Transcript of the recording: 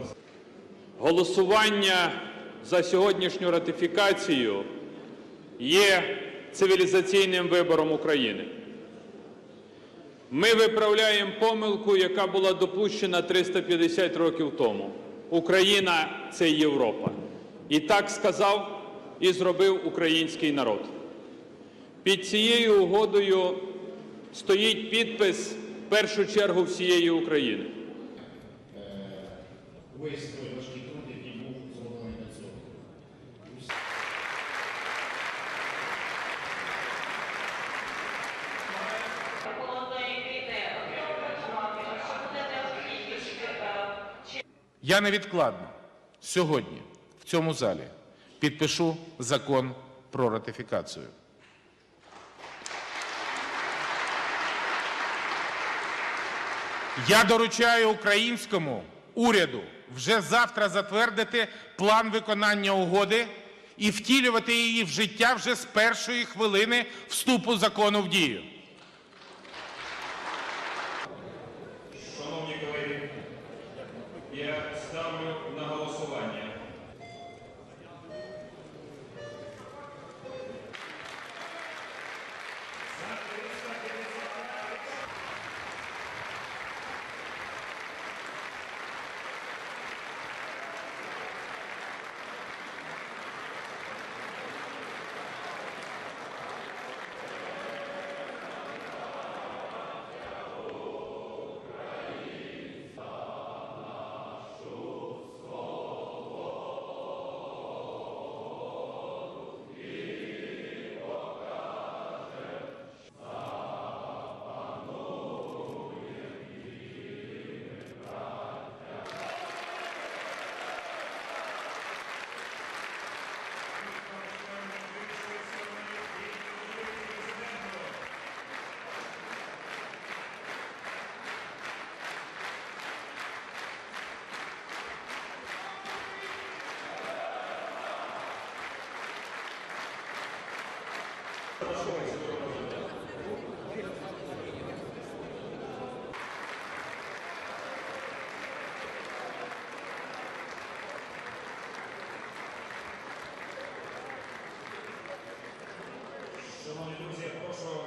ласка. Голосування за сьогоднішню ратифікацію є цивілізаційним вибором України. Ми виправляємо помилку, яка була допущена 350 років тому. Україна це Європа. І так сказав і зробив український народ. Під цією угодою стоїть підпис в першу чергу всієї України. весь той важкий труд, який був зроблений на цьому. Я невідкладно сьогодні в цьому залі підпишу закон про ратифікацію. Я доручаю українському уряду вже завтра затвердити план виконання угоди і втілювати її в життя вже з першої хвилини вступу закону в дію. Шановні друзі, я прошу.